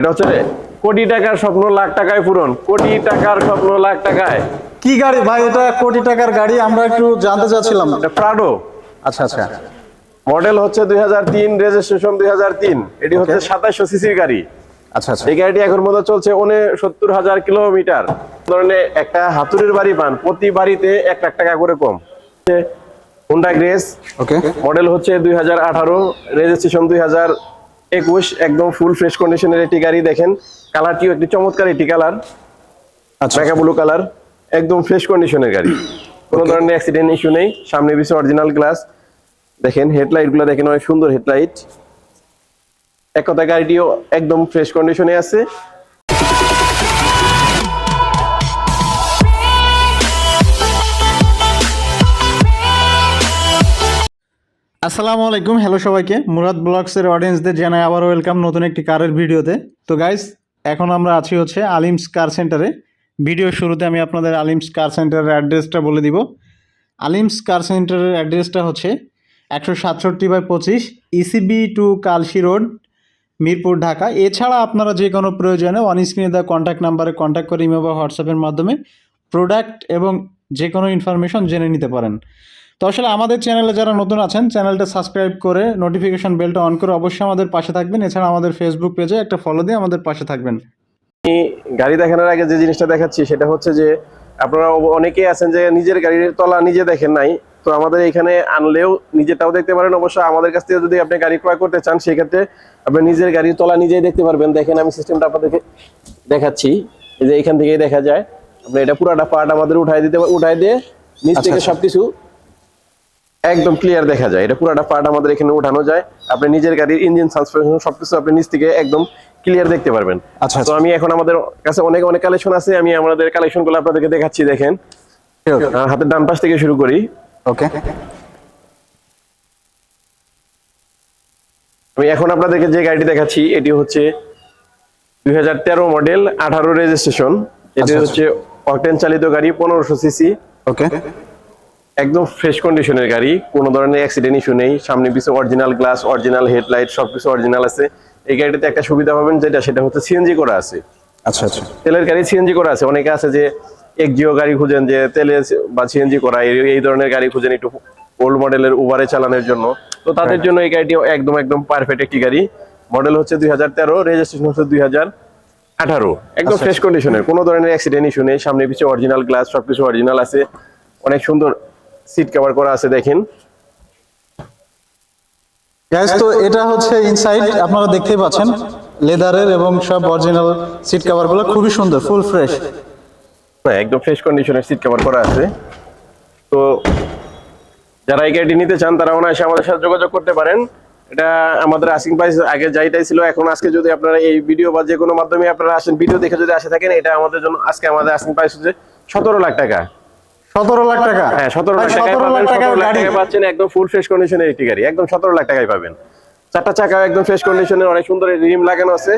এটা হচ্ছে কোটি টাকার স্বপ্ন লাখ টাকায় পূরণ। কোটি টাকার স্বপ্ন লাখ টাকায়। কি গাড়ি? ভাই এটা কোটি টাকার গাড়ি আমরা একটু জানতে চাচ্ছিলাম। এটা প্রাডো আচ্ছা আচ্ছা। মডেল হচ্ছে দুই হাজার তিন রেজিস্ট্রেশন দুই হাজার তিন। এটি হচ্ছে সাতাশশো সিসির গাড়ি। আচ্ছা আচ্ছা। এই গাড়িটি এখন মতো চলছে উনে সত্তর হাজার কিলোমিটার। ধরনের একটা হাতুড়ির বাড়ি পান। প্রতি বাড়িতে এক লাখ টাকা করে কম। হুন্ডা গ্রেস ওকে মডেল হচ্ছে দুই হাজার আঠারো রেজিস্ট্রেশন দুই হাজার একুশ একদম ফুল ফ্রেশ কন্ডিশনের একটি গাড়ি দেখেন। কালারটিও একটি চমৎকার একটি কালার আচ্ছা। ব্লু কালার একদম ফ্রেশ কন্ডিশনের গাড়ি। কোনো ধরনের অ্যাক্সিডেন্ট ইস্যু নেই। সামনে পিছনে অরিজিনাল গ্লাস দেখেন হেডলাইটগুলো দেখেন অনেক সুন্দর হেডলাইট এক কথা গাড়িটিও একদম ফ্রেশ কন্ডিশনে আছে। আসসালামু আলাইকুম হ্যালো সবাইকে। মুরাদ ব্লগসের অডিয়েন্সদের জানাই আবার ওয়েলকাম নতুন একটি কারের ভিডিওতে। তো গাইস এখন আমরা আছি হচ্ছে আলিমস কার সেন্টারে। ভিডিও শুরুতে আমি আপনাদের আলিমস কার সেন্টারের অ্যাড্রেসটা বলে দিব। আলিমস কার সেন্টারের অ্যাড্রেসটা হচ্ছে একশো সাতষট্টি বাই পঁচিশ ECB to Kalshi road Mirpur, Dhaka. এছাড়া আপনারা যে কোনো প্রয়োজনে অন স্ক্রিনে দেওয়া কন্ট্যাক্ট নাম্বারে কন্ট্যাক্ট করে ইমেল বা হোয়াটসঅ্যাপের মাধ্যমে প্রোডাক্ট এবং যে কোনো ইনফরমেশন জেনে নিতে পারেন। তো আসলে আমাদের চ্যানেলে যারা নতুন আছেন চ্যানেলটা সাবস্ক্রাইব করে নোটিফিকেশন বেলটা অন করে অবশ্যই আমাদের পাশে থাকবেন। এছাড়া আমাদের ফেসবুক পেজে একটা ফলো দিয়ে আমাদের পাশে থাকবেন। গাড়ি দেখানোর আগে যে জিনিসটা দেখাচ্ছি সেটা হচ্ছে যে আপনারা অনেকেই আছেন যে নিজের গাড়ির তলা নিজে দেখেন নাই। তো আমাদের এখানে আনলেও নিজেরটাও দেখতে পারেন। অবশ্য আমাদের কাছ থেকে যদি আপনি গাড়ি ক্রয় করতে চান সেক্ষেত্রে আপনি নিজের গাড়ির তলা নিজেই দেখতে পারবেন। দেখেন আমি সিস্টেমটা আপনাদেরকে দেখাচ্ছি। এই যে এখান থেকেই দেখা যায়। আপনি এটা পুরাটা পার্ট আমাদের উঠাই দিতে উঠাই দিয়ে নিচ আচ্ছা, থেকে আচ্ছা। সবকিছু একদম ক্লিয়ার দেখা যায়। এটা পুরাটা পার্ট আমাদের এখানে উঠানো যায়। আপনি নিজের গাড়ির ইঞ্জিন সাসপেনশন সবকিছু আপনি নিচ থেকে একদম ক্লিয়ার দেখতে পারবেন। আচ্ছা, তো আমি এখন আমাদের কাছে অনেক অনেক কালেকশন আছে। আমি আমাদের কালেকশনগুলো আপনাদেরকে দেখাচ্ছি দেখেন। হাতের ডান পাশ থেকে শুরু করি। ওকে। আমি এখন আপনাদেরকে যে গাড়িটি দেখাচ্ছি এটি হচ্ছে দুই হাজার তেরো মডেল আঠারো রেজিস্ট্রেশন এটি আচ্ছা, আচ্ছা। হচ্ছে অকটেন চালিত গাড়ি পনেরোশো সিসি ওকে। একদম ফ্রেশ কন্ডিশনের গাড়ি কোনো ধরনের অ্যাক্সিডেন্ট ইস্যু নেই সামনে পিছনে অরিজিনাল গ্লাস অরিজিনাল হেডলাইট সব কিছু অরিজিনাল আছে। এই গাড়িটাতে একটা সুবিধা পাবেন যেটা সেটা হচ্ছে সিএনজি করা আছে। আচ্ছা আচ্ছা। তেলের গাড়ি সিএনজি করা আছে। অনেকে আছে যে এক জিও গাড়ি খুঁজেন যে তেলে বা সিএনজি করা এই- এই ধরনের গাড়ি খুঁজেন একটু ওল্ড মডেলের উবারে চালানোর জন্য। তো তাদের জন্য এই গাড়িটি একদম একদম পারফেক্ট একটি গাড়ি। মডেল হচ্ছে দুই হাজার তেরো রেজিস্ট্রেশন হচ্ছে দুই হাজার আঠারো। একদম আচ্ছা, ফ্রেশ কন্ডিশনের কোনো ধরনের অ্যাক্সিডেন্ট ইস্যু নেই। সামনে পিছিয়ে অরিজিনাল গ্লাস সবকিছু অরিজিনাল আছে। অনেক সুন্দর সিট কভার করা আছে দেখেন। গাইস তো এটা হচ্ছে ইনসাইড আপনারা দেখতেই পাচ্ছেন লেদারের এবং সব অরিজিনাল সিট কভারগুলো খুবই সুন্দর ফুল ফ্রেশ হ্যাঁ একদম ফ্রেশ কন্ডিশনের সিট কভার করা আছে। তো যারা এই গাড়িটি নিতে চান তারা অনায়াসে আমাদের সাথে যোগাযোগ করতে পারেন। এটা আমাদের আসিং প্রাইস আগে যাইটাই ছিল এখন আজকে যদি আপনারা এই ভিডিও বা যে কোনো মাধ্যমে আপনারা আসেন ভিডিও দেখে যদি আসে থাকেন এটা আমাদের জন্য আজকে আমাদের আসিং প্রাইস হচ্ছে সতেরো লাখ টাকা। সতেরো লাখ টাকা। হ্যাঁ সতেরো লাখ টাকায় লাখ পাবেন টাকার সতেরো লাখ গাড়ি। টাকায় পাচ্ছেন একদম ফুল ফ্রেশ কন্ডিশনের একটি গাড়ি। একদম সতেরো লাখ টাকায় পাবেন। চারটা চাকা একদম ফ্রেশ কন্ডিশনের অনেক সুন্দর রিম লাগানো আছে।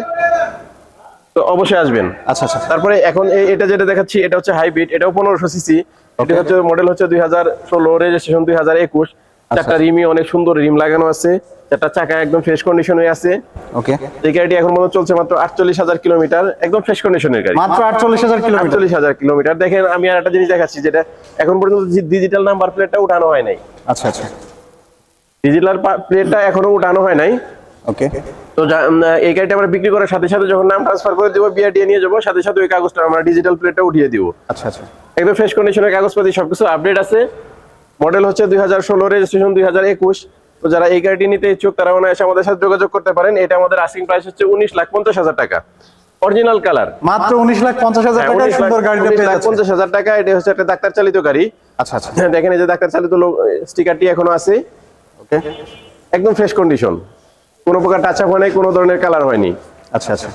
তো অবশ্যই আসবেন। আচ্ছা আচ্ছা। তারপরে এখন এটা যেটা দেখাচ্ছি এটা হচ্ছে হাইব্রিড এটাও পনেরোশো সিসি এটা হচ্ছে মডেল হচ্ছে দুই হাজার ষোলো রেজিস্ট্রেশন দুই হাজার একুশ। চারটা রিমই অনেক সুন্দর রিম লাগানো আছে। চারটা চাকা একদম ফ্রেশ কন্ডিশনে আছে। ওকে এই গাড়িটি এখন মনে চলছে মাত্র আটচল্লিশ হাজার কিলোমিটার। একদম ফ্রেশ কন্ডিশনের গাড়ি। মাত্র আটচল্লিশ হাজার কিলোমিটার। আটচল্লিশ হাজার কিলোমিটার। দেখেন আমি আর একটা জিনিস দেখাচ্ছি যেটা এখন পর্যন্ত ডিজিটাল নাম্বার প্লেটটা উঠানো হয় নাই। আচ্ছা আচ্ছা। ডিজিটাল প্লেটটা এখনও উঠানো হয় নাই। ওকে তো এই গাড়িটা আমরা বিক্রি করার সাথে সাথে যখন নাম ট্রান্সফার করে দেবো বিআরটিএ নিয়ে যাব সাথে সাথে ওই কাগজটা আমরা ডিজিটাল প্লেটটা উঠিয়ে দিব। আচ্ছা আচ্ছা। একদম ফ্রেশ কন্ডিশনের কাগজপাতি সবকিছু আপডেট আছে। মডেল হচ্ছে দুই হাজার ষোলো রেজিস্ট্রেশন দুই হাজার একুশ। তো যারা এই গাড়িটি নিতে ইচ্ছুক তারা অনায়াসে আমাদের সাথে যোগাযোগ করতে পারেন। এটা আমাদের আস্কিং প্রাইস হচ্ছে উনিশ লাখ পঞ্চাশ হাজার টাকা। অরিজিনাল কালার মাত্র উনিশ লাখ পঞ্চাশ হাজার টাকায় সুন্দর গাড়িটা পেয়ে যাচ্ছে। পঞ্চাশ হাজার টাকা। এটা হচ্ছে একটা ডাক্তার চালিত গাড়ি। আচ্ছা আচ্ছা। হ্যাঁ, দেখেন এই যে ডাক্তার চালিত স্টিকারটি এখনও আছে। ওকে একদম ফ্রেশ কন্ডিশন কোনো প্রকার টাচ আপ হয় নাই কোনো ধরনের কালার হয়নি। আচ্ছা আচ্ছা।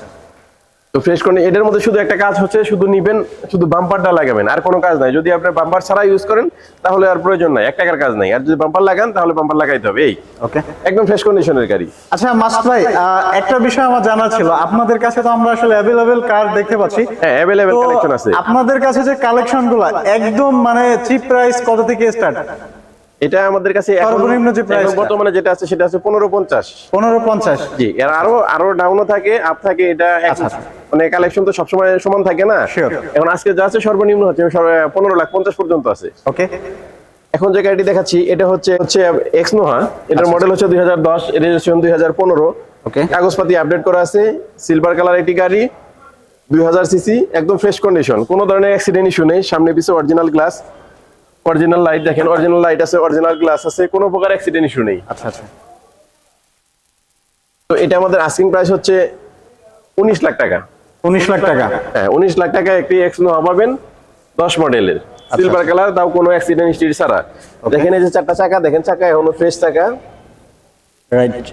তো ফ্রেশ করে এটার মধ্যে শুধু একটা কাজ হচ্ছে শুধু নিবেন শুধু বাম্পারটা লাগাবেন আর কোনো কাজ নাই। যদি আপনি বাম্পার ছাড়া ইউজ করেন তাহলে আর প্রয়োজন নাই এক টাকার কাজ নাই। আর যদি বাম্পার লাগান তাহলে বাম্পার লাগাইতে হবে এই। ওকে একদম ফ্রেশ কন্ডিশনের গাড়ি। আচ্ছা মাস্ট ভাই একটা বিষয় আমার জানা ছিল। আপনাদের কাছে তো আমরা আসলে অ্যাভেলেবেল কার দেখতে পাচ্ছি। হ্যাঁ অ্যাভেলেবেল কালেকশন আছে। আপনাদের কাছে যে কালেকশনগুলো একদম মানে চিপ প্রাইস কত থেকে স্টার্ট এটা আমাদের কাছে এখন- সর্বনিম্ন যে টা। বর্তমানে যেটা আছে সেটা আছে পনেরো পঞ্চাশ। পনেরো পঞ্চাশ। জি এর আরও আরও ডাউনও থাকে আপ থাকে এটা আচ্ছা, আচ্ছা। মানে কালেকশন তো সবসময় সমান থাকে না? এখন আজকে যা আছে সর্বনিম্ন হচ্ছে লাখ পর্যন্ত আছে। ওকে এখন যে গাড়িটি দেখাচ্ছি এটা হচ্ছে হচ্ছে এক্স নোহা এটার আচ্ছা, মডেল হচ্ছে দুই হাজার দশ রেজিস্ট্রেশন দুই হাজার পনেরো। ওকে কাগজপাতি আপডেট করা আছে সিলভার কালার একটি গাড়ি দুই হাজার সিসি একদম ফ্রেশ কন্ডিশন কোনো ধরনের অ্যাক্সিডেন্ট ইস্যু নেই সামনে পিছনে অরিজিনাল গ্লাস অরিজিনাল লাইট দেখেন অরিজিনাল লাইট আছে অরিজিনাল গ্লাস আছে কোনো প্রকার অ্যাক্সিডেন্ট ইস্যু নেই। আচ্ছা আচ্ছা। তো এটা আমাদের আস্কিং প্রাইস হচ্ছে উনিশ লাখ টাকা। উনিশ লাখ টাকা। হ্যাঁ উনিশ লাখ টাকা একটি এক্স নোহা পাবেন দশ মডেলের। সিলভার কালার তাও কোনো অ্যাক্সিডেন্ট হিস্ট্রি ছাড়া। দেখেন এই যে চারটা চাকা দেখেন চাকা এখনও ফ্রেশ চাকা। রাইট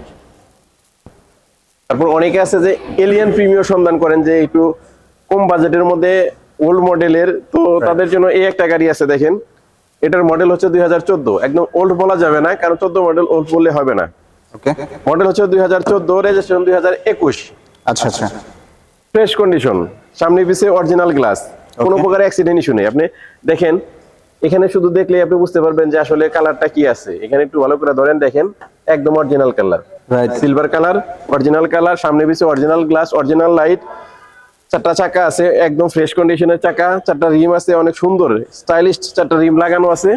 তারপর অনেকে আছে যে এলিয়ান প্রিমিয়ার সন্ধান করেন যে একটু কম বাজেটের মধ্যে ওল্ড মডেলের তো তাদের জন্য এই একটা গাড়ি আছে দেখেন। এটার মডেল হচ্ছে দুই হাজার চোদ্দ। একদম ওল্ড বলা যাবে না কারণ চোদ্দ মডেল ওল্ড বললে হবে না। মডেল হচ্ছে দুই হাজার চোদ্দ রেজিস্ট্রেশন দুই হাজার একুশ। আচ্ছা আচ্ছা। ফ্রেশ কন্ডিশন সামনে পিছে অরিজিনাল গ্লাস কোনো প্রকার অ্যাক্সিডেন্ট ইস্যু নেই। আপনি দেখেন এখানে শুধু দেখলে আপনি বুঝতে পারবেন যে আসলে কালারটা কি আছে। এখানে একটু ভালো করে ধরেন দেখেন একদম original colour right silver colour original colour সামনে পিছে অরিজিনাল গ্লাস অরিজিনাল লাইট চারটা চাকা আছে একদম ফ্রেশ কন্ডিশনের চাকা। চারটা রিম আছে অনেক সুন্দর স্টাইলিশ চারটা রিম লাগানো আছে।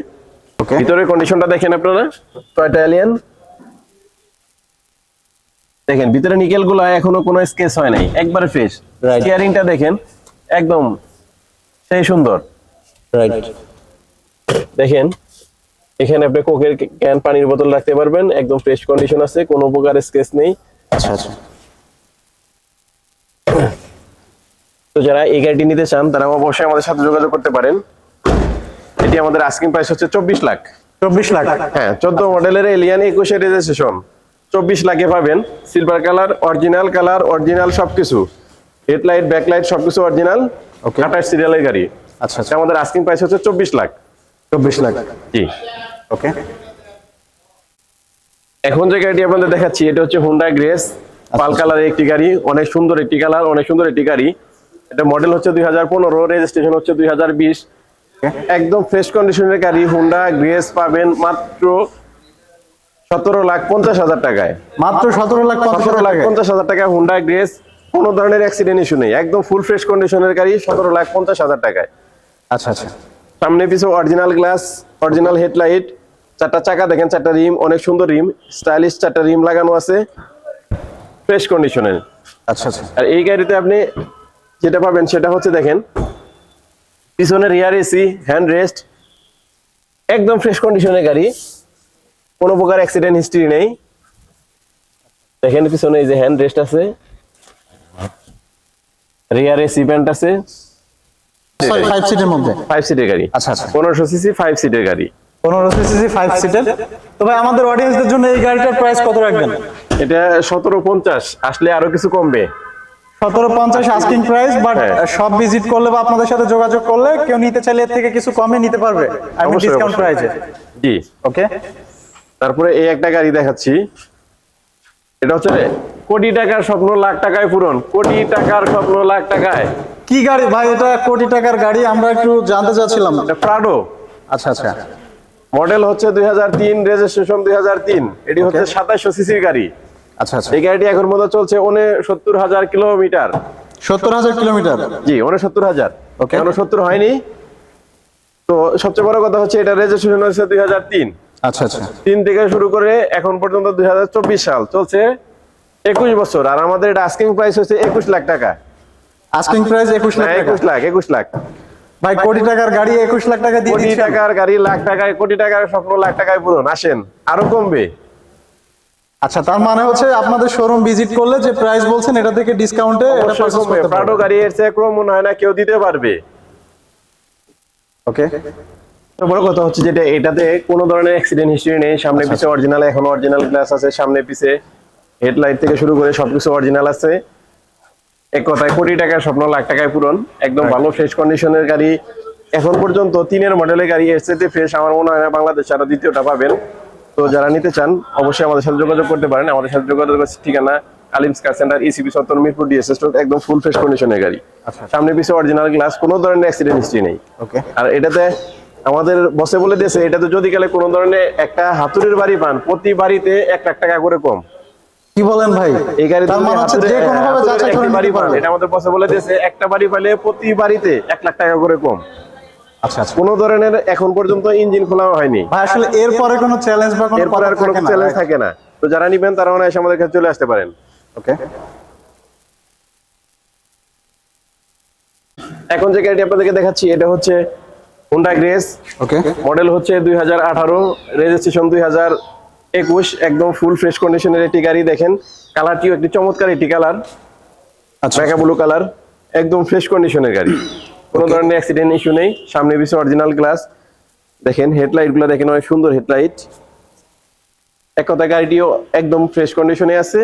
ওকে ভিতরের কন্ডিশনটা দেখেন আপনারা টয়টা এলিয়ান দেখেন ভিতরে নিকেলগুলা এখনও কোনো স্কেচ হয় নাই একবারে ফ্রেশ. স্টিয়ারিংটা দেখেন একদম সেই সুন্দর। রাইট দেখেন এখানে আপনি কোকের ক্যান পানির বোতল রাখতে পারবেন একদম ফ্রেশ কন্ডিশন আছে কোনো প্রকার স্কেচ নেই। আচ্ছা আচ্ছা। তো যারা এই গাড়িটি নিতে চান তারা অবশ্যই আমাদের সাথে যোগাযোগ করতে পারেন। এটি আমাদের আস্কিং প্রাইস হচ্ছে চব্বিশ লাখ। চব্বিশ লাখ? হ্যাঁ চোদ্দ মডেলের এলিয়ান একুশে রেজিস্ট্রেশন চব্বিশ লাখে পাবেন। Silver colour original colour original সবকিছু। হেডলাইট ব্যাকলাইট সবকিছু অরিজিনাল. আঠাশ সিরিয়ালের গাড়ি। আচ্ছা আচ্ছা। আচ্ছা আমাদের আস্কিং প্রাইস হচ্ছে চব্বিশ লাখ। চব্বিশ লাখ। জি। ওকে এখন যে গাড়িটি আপনাদের দেখাচ্ছি এটা হচ্ছে হুন্ডা গ্রেস পাল কালারের একটি গাড়ি অনেক সুন্দর একটি কালার অনেক সুন্দর একটি গাড়ি। এটা মডেল হচ্ছে দুই হাজার পনেরো রেজিস্ট্রেশন হচ্ছে দুই হাজার বিশ। একদম ফ্রেশ কন্ডিশনের গাড়ি হুন্ডা গ্রেস পাবেন মাত্র সতেরো লাখ পঞ্চাশ হাজার টাকায়। মাত্র সতেরো লাখ সতেরো লাখ পঞ্চাশ হাজার টাকা হুন্ডা গ্রেস কোনো ধরনের অ্যাক্সিডেন্ট ইস্যু নেই। একদম ফুল ফ্রেশ কন্ডিশনের গাড়ি সতেরো লাখ পঞ্চাশ হাজার টাকায়। আচ্ছা আচ্ছা। সামনে পিছু অরিজিনাল গ্লাস অরিজিনাল হেডলাইট চারটা চাকা দেখেন চারটা রিম অনেক সুন্দর রিম স্টাইলিশ চারটা রিম লাগানো আছে ফ্রেশ কন্ডিশনের আচ্ছা আচ্ছা। আর এই গাড়িতে আপনি যেটা পাবেন সেটা হচ্ছে দেখেন পিছনে রিয়ার এসি হ্যান্ড রেস্ট একদম ফ্রেশ কন্ডিশনের গাড়ি কোনো প্রকার অ্যাক্সিডেন্ট হিস্ট্রি নেই। দেখেন পিছনে এই যে হ্যান্ড রেস্ট আছে রিয়ার এসি প্যান্ট আছে। ফাইভ সিটের মধ্যে? ফাইভ সিটের গাড়ি। আচ্ছা আচ্ছা। পনেরোশো সিসি ফাইভ সিটের গাড়ি। পনেরো সিসি ফাইভ সিটের তো ভাই আমাদের অডিয়েন্সদের জন্য এই গাড়িটার প্রাইস কত রাখবেন? এটা সতেরো পঞ্চাশ আসলে আরও কিছু কমবে। সতেরো পঞ্চাশ আস্কিং প্রাইস বাট। সব ভিজিট করলে বা আপনাদের সাথে যোগাযোগ করলে কেউ নিতে চাইলে এর থেকে কিছু কমে নিতে পারবে। আমি ডিসকাউন্ট প্রাইসে জি। ওকে তারপরে এই একটা গাড়ি দেখাচ্ছি। এটা হচ্ছে কোটি টাকার স্বপ্ন লাখ টাকায় পূরণ। কোটি টাকার স্বপ্ন লাখ টাকায়। কি গাড়ি ভাই এটা কোটি টাকার গাড়ি আমরা একটু জানতে চাচ্ছিলাম। এটা প্রাডো আচ্ছা আচ্ছা। মডেল হচ্ছে দুই হাজার তিন রেজিস্ট্রেশন দুই হাজার তিন। এটি হচ্ছে সাতাশশো সিসির গাড়ি। আচ্ছা আচ্ছা। এই গাড়িটি এখন মতো চলছে উনে সত্তর হাজার কিলোমিটার। সত্তর হাজার কিলোমিটার? জি উনে সত্তর হাজার. এখনও সত্তর হয়নি? তো সবচেয়ে বড় কথা হচ্ছে এটা রেজিস্ট্রেশন হচ্ছে দুই হাজার তিন। আচ্ছা আচ্ছা। তিন থেকে শুরু করে এখন পর্যন্ত দুই হাজার চব্বিশ সাল চলছে একুশ বছর। আর আমাদের এটা আস্কিং প্রাইস হচ্ছে একুশ লাখ টাকা। আস্কিং প্রাইস একুশ লাখ হ্যাঁ, একুশ লাখ একুশ লাখ। ভাই কোটি টাকার গাড়ি একুশ লাখ টাকা দিয়ে কোটি টাকার গাড়ি লাখ টাকায় কোটি টাকার স্বপ্ন লাখ টাকায় পূরণ। আসেন আরও কমবে। আচ্ছা তার মানে হচ্ছে আপনাদের শোরুম ভিজিট করলে যে প্রাইস বলছেন এটা থেকে ডিসকাউন্টে প্রাডো গাড়ি এর চেয়ে কম মনে হয় না কেউ দিতে পারবে। ওকে বড় কথা হচ্ছে যেটা এটাতে কোনো ধরনের অ্যাক্সিডেন্ট হিস্ট্রি নেই। সামনে আচ্ছা, পিছে অরিজিনাল এখন অরিজিনাল গ্লাস আছে সামনে পিছে হেডলাইট থেকে শুরু করে সবকিছু অরিজিনাল আছে। এক কথায় কোটি টাকার স্বপ্ন লাখ টাকায় পূরণ। একদম ভালো ফ্রেশ কন্ডিশনের গাড়ি। এখন পর্যন্ত তিনের মডেলের গাড়ি এর সাথে ফ্রেশ আমার মনে হয় না বাংলাদেশ আরও দ্বিতীয়টা পাবেন। তো যারা নিতে চান অবশ্যই আমাদের সাথে যোগাযোগ করতে পারেন। আমাদের সাথে যোগাযোগ ঠিকানা আলিমস কার সেন্টার ইসিবি সত্তর মিরপুর ডিএস স্টোর একদম ফুল ফ্রেশ কন্ডিশনের গাড়ি। আচ্ছা। সামনে পিছে অরিজিনাল গ্লাস কোনো ধরনের অ্যাক্সিডেন্ট হিস্ট্রি নেই। ওকে আর এটাতে আমাদের বসে বলে দিয়েছে এটা তো যদি গেলে কোনো ধরনের একটা হাতুড়ির বাড়ি পান প্রতি বাড়িতে এক লাখ টাকা করে কম। কি বলেন ভাই? এই গাড়ি মানে হচ্ছে যে কোনো ভাবে যাচাই করে বাড়ি পান এটা আমাদের বসে বলে দিয়েছে একটা বাড়ি পাইলে প্রতি বাড়িতে এক লাখ টাকা করে কম। আচ্ছা আচ্ছা। কোনো ধরনের এখন পর্যন্ত ইঞ্জিন খোলা হয়নি। ভাই আসলে এরপরে কোনো চ্যালেঞ্জ বা কোনো এরপর আর কোনো চ্যালেঞ্জ থাকে না। তো যারা নিবেন তারা অনায়াসে আমাদের কাছে চলে আসতে পারেন। ওকে এখন যে গাড়িটি আপনাদেরকে দেখাচ্ছি এটা হচ্ছে হুন্ডা গ্রেস ওকে মডেল হচ্ছে দুই হাজার আঠারো রেজিস্ট্রেশন দুই হাজার একুশ একদম ফুল ফ্রেশ কন্ডিশনের একটি গাড়ি দেখেন। কালারটিও একটি চমৎকার একটি কালার আচ্ছা মেকা ব্লু কালার একদম ফ্রেশ কন্ডিশনের গাড়ি। কোনো ধরনের অ্যাক্সিডেন্ট ইস্যু নেই। সামনে পিছনে অরিজিনাল গ্লাস দেখেন হেডলাইটগুলো দেখেন অনেক সুন্দর হেডলাইট এক কথা গাড়িটিও একদম ফ্রেশ কন্ডিশনে আছে।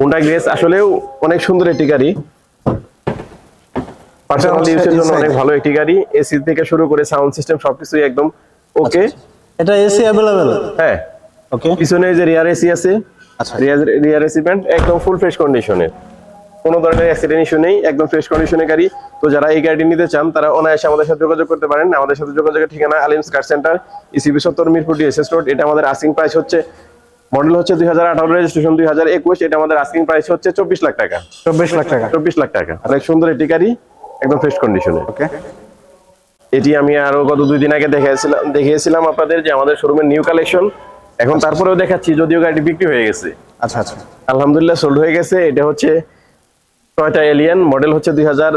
হোন্ডা গ্রেস আসলেও অনেক সুন্দর একটি গাড়ি। পার্সোনাল ইউজের জন্য অনেক ভালো একটি গাড়ি। এসি থেকে শুরু করে সাউন্ড সিস্টেম সবকিছুই একদম ওকে এটা এসি অ্যাভেলেবেল হ্যাঁ। ওকে পিছনে যে রিয়ার এসি আছে আচ্ছা। রিয়ার রিয়ার এসি প্যান্ট একদম ফুল ফ্রেশ কন্ডিশনের কোনো ধরনের অ্যাক্সিডেন্ট ইস্যু নেই একদম ফ্রেশ কন্ডিশনের গাড়ি। তো যারা এই গাড়িটি নিতে চান তারা অনায়াসে আমাদের সাথে যোগাযোগ করতে পারেন। আমাদের সাথে যোগাযোগের ঠিকানা আলিমস কার সেন্টার ইসিবি সত্তর মিরপুর ডিএসএস রোড এটা আমাদের আস্কিং প্রাইস হচ্ছে মডেল হচ্ছে দুই হাজার আঠারো রেজিস্ট্রেশন দুই হাজার একুশ। এটা আমাদের আস্কিং প্রাইস হচ্ছে চব্বিশ লাখ টাকা। চব্বিশ লাখ টাকা। চব্বিশ লাখ টাকা। অনেক সুন্দর একটি গাড়ি একদম ফ্রেশ কন্ডিশনে ওকে এটি আমি আরও গত দুই দিন আগে দেখিয়েছিলাম দেখিয়েছিলাম আপনাদের যে আমাদের শোরুমের নিউ কালেকশন এখন তারপরেও দেখাচ্ছি যদিও গাড়িটি বিক্রি হয়ে গেছে। আচ্ছা আচ্ছা। আলহামদুলিল্লাহ সোল্ড হয়ে গেছে। এটা হচ্ছে টয়টা এলিয়ান মডেল হচ্ছে দুই হাজার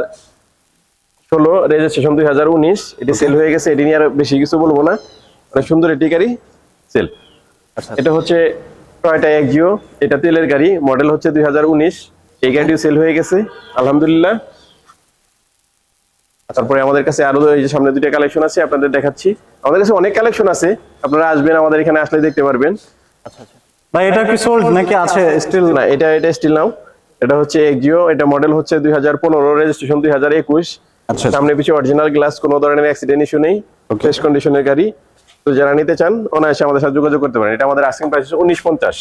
ষোলো রেজিস্ট্রেশন দুই হাজার উনিশ। এটি সেল হয়ে গেছে এটি নিয়ে আর বেশি কিছু বলব না। অনেক সুন্দর এটি গাড়ি সেল আচ্ছা। এটা হচ্ছে টয়টা এক্সিও এটা তেলের গাড়ি মডেল হচ্ছে দুই হাজার উনিশ। এই গাড়িটিও সেল হয়ে গেছে আলহামদুলিল্লাহ। তারপরে আমাদের কাছে আরও এই যে সামনে দুইটা কালেকশন আছে আপনাদের দেখাচ্ছি। আমাদের কাছে অনেক কালেকশন আছে আপনারা আসবেন আমাদের এখানে আসলে দেখতে পারবেন। আচ্ছা আচ্ছা। ভাই এটা কি সোল্ড নাকি আছে স্টিল না এটা এটা স্টিল নাও এটা হচ্ছে এক্সিও এটা মডেল হচ্ছে দুই হাজার পনেরো রেজিস্ট্রেশন দুই হাজার একুশ। আচ্ছা। সামনে পিছিয়ে অরিজিনাল গ্লাস কোনো ধরনের অ্যাক্সিডেন্ট ইস্যু নেই। ফ্রেশ কন্ডিশনের গাড়ি। তো যারা নিতে চান অনায়াসে আমাদের সাথে যোগাযোগ করতে পারেন। এটা আমাদের আস্কিং প্রাইস হচ্ছে উনিশ পঞ্চাশ।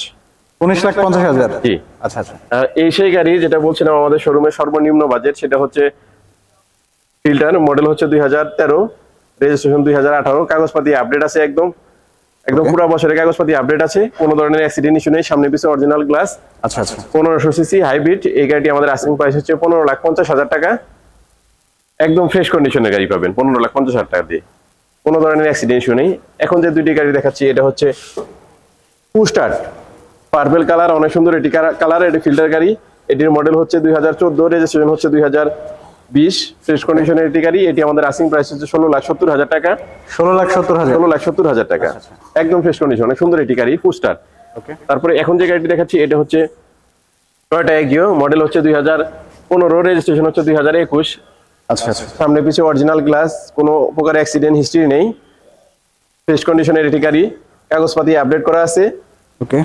উনিশ লাখ পঞ্চাশ হাজার? জি। আচ্ছা আচ্ছা। আর এই সেই গাড়ি যেটা বলছিলাম আমাদের শোরুমের সর্বনিম্ন বাজেট সেটা হচ্ছে ফিল্টার মডেল হচ্ছে দুই হাজার তেরো রেজিস্ট্রেশন দুই হাজার আঠারো। কাগজপাতি আপডেট আছে একদম। একদম পুরো বছরের কাগজপাতি আপডেট আছে। কোনো ধরনের অ্যাক্সিডেন্ট ইস্যু নেই। সামনে পিছনে অরিজিনাল গ্লাস আচ্ছা আচ্ছা। পনেরোশো সিসি হাইব্রিড এই গাড়িটি আমাদের আস্কিং প্রাইস হচ্ছে পনেরো লাখ পঞ্চাশ হাজার টাকা। একদম ফ্রেশ কন্ডিশনের গাড়ি পাবেন। পনেরো লাখ পঞ্চাশ হাজার টাকা দিয়ে। কোনো ধরনের অ্যাক্সিডেন্ট ইস্যু নেই। এখন যে দুইটি গাড়ি দেখাচ্ছি এটা হচ্ছে পুস্টার পার্পেল কালার অনেক সুন্দর। এটি কালার এটি ফিল্টার গাড়ি। এটির মডেল হচ্ছে দুই হাজার চোদ্দ রেজিস্ট্রেশন হচ্ছে দুই হাজার বিশ ফ্রেশ কন্ডিশনের এটি গাড়ি এটি আমাদের আসিং প্রাইস হচ্ছে ষোলো লাখ সত্তর হাজার টাকা। ষোলো লাখ সত্তর হাজার। ষোলো লাখ সত্তর হাজার টাকা। একদম ফ্রেশ কন্ডিশন অনেক সুন্দর এটি গাড়ি পুস্টার ওকে তারপরে এখন যে গাড়িটি দেখাচ্ছি এটা হচ্ছে টয়টা এগিও মডেল হচ্ছে দুই হাজার পনেরো রেজিস্ট্রেশন হচ্ছে দুই হাজার একুশ। আচ্ছা আচ্ছা। সামনে পিছিয়ে অরিজিনাল গ্লাস কোনো প্রকার অ্যাক্সিডেন্ট হিস্ট্রি নেই। ফ্রেশ কন্ডিশনের এটি গাড়ি কাগজপাতি আপডেট করা আছে। ওকে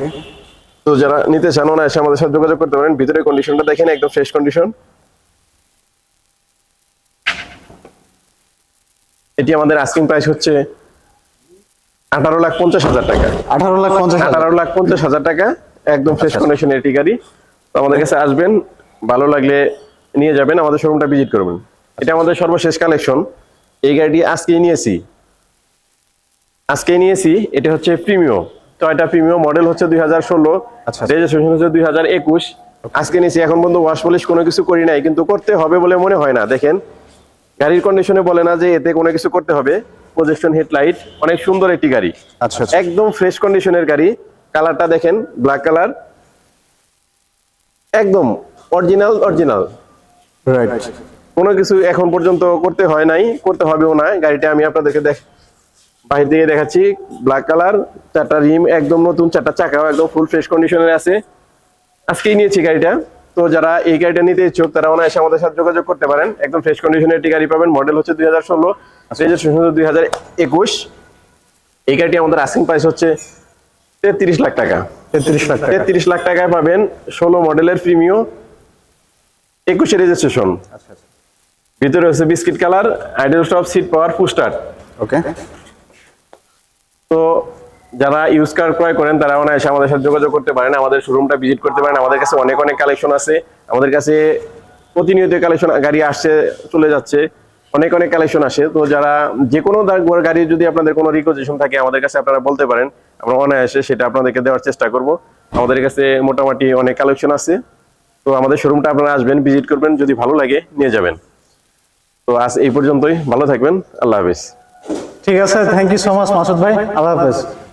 তো যারা নিতে চান না এসে আমাদের সাথে যোগাযোগ করতে পারেন। ভিতরে কন্ডিশনটা দেখেন একদম ফ্রেশ কন্ডিশন এটি আমাদের আস্কিং প্রাইস হচ্ছে আঠারো লাখ পঞ্চাশ হাজার টাকা। আঠারো লাখ পঞ্চাশ আঠারো লাখ পঞ্চাশ হাজার টাকা একদম ফ্রেশ কন্ডিশনের এটি গাড়ি। তো আমাদের কাছে আসবেন ভালো লাগলে নিয়ে যাবেন আমাদের শোরুমটা ভিজিট করবেন। এটা আমাদের সর্বশেষ কালেকশন এই গাড়িটি আজকেই নিয়েছি। আজকেই নিয়েছি এটা হচ্ছে প্রিমিও টয়টা প্রিমিও মডেল হচ্ছে দুই হাজার ষোলো আচ্ছা। রেজিস্ট্রেশন হচ্ছে দুই হাজার একুশ। আজকে নিয়েছি এখন পর্যন্ত ওয়াশ পলিশ কোনো কিছু করি নাই কিন্তু করতে হবে বলে মনে হয় না। দেখেন গাড়ির কন্ডিশনে বলে না যে এতে কোনো কিছু করতে হবে। প্রজেকশন হেডলাইট অনেক সুন্দর একটি গাড়ি। আচ্ছা আচ্ছা। একদম ফ্রেশ কন্ডিশনের গাড়ি। কালারটা দেখেন ব্ল্যাক কালার একদম অরিজিনাল অরিজিনাল রাইট কোনো কিছু এখন পর্যন্ত করতে হয় নাই করতে হবেও না। গাড়িটা আমি আপনাদেরকে দেখ বাহির থেকে দেখাচ্ছি। ব্ল্যাক কালার চারটা রিম একদম নতুন চারটা চাকাও একদম ফুল ফ্রেশ কন্ডিশনের আছে। আজকেই নিয়েছি গাড়িটা। তো যারা এই গাড়িটা নিতে ইচ্ছুক তারা অনায়াসে আমাদের সাথে যোগাযোগ করতে পারেন। একদম ফ্রেশ কন্ডিশনের একটি গাড়ি পাবেন। মডেল হচ্ছে দুই হাজার ষোলো রেজিস্ট্রেশন হচ্ছে দুই হাজার একুশ। এই গাড়িটি আমাদের আসিং প্রাইস হচ্ছে তেত্রিশ লাখ টাকা। তেত্রিশ লাখ তেত্রিশ লাখ টাকায় পাবেন ষোলো মডেলের প্রিমিও একুশে রেজিস্ট্রেশন আচ্ছা আচ্ছা। ভিতরে হচ্ছে biscuit colour idle stop seat power পুস্টার okay তো যারা ইউজ কার ক্রয় করেন, তারা অনায়াসে আমাদের সাথে যোগাযোগ করতে পারেন, আমাদের শোরুমটা ভিজিট করতে পারেন, আমাদের কাছে অনেক অনেক কালেকশন আছে, আমাদের কাছে প্রতিনিয়ত কালেকশন গাড়ি আসছে, চলে যাচ্ছে, অনেক অনেক কালেকশন আসে। তো যারা যে কোনো দা- গাড়ি যদি আপনাদের কোনো রিকোয়েশন থাকে, আমাদের কাছে আপনারা বলতে পারেন, আমরা অনায়াসে সেটা আপনাদেরকে দেওয়ার চেষ্টা করব। আমাদের কাছে মোটামুটি অনেক কালেকশন আছে। তো আমাদের শোরুমটা আপনারা আসবেন ভিজিট করবেন, যদি ভালো লাগে, নিয়ে যাবেন। তো আজ এই পর্যন্তই, ভালো থাকবেন, আল্লাহ হাফিজ। ঠিক আছে thank you so much Masud ভাই, আল্লাহ হাফেজ।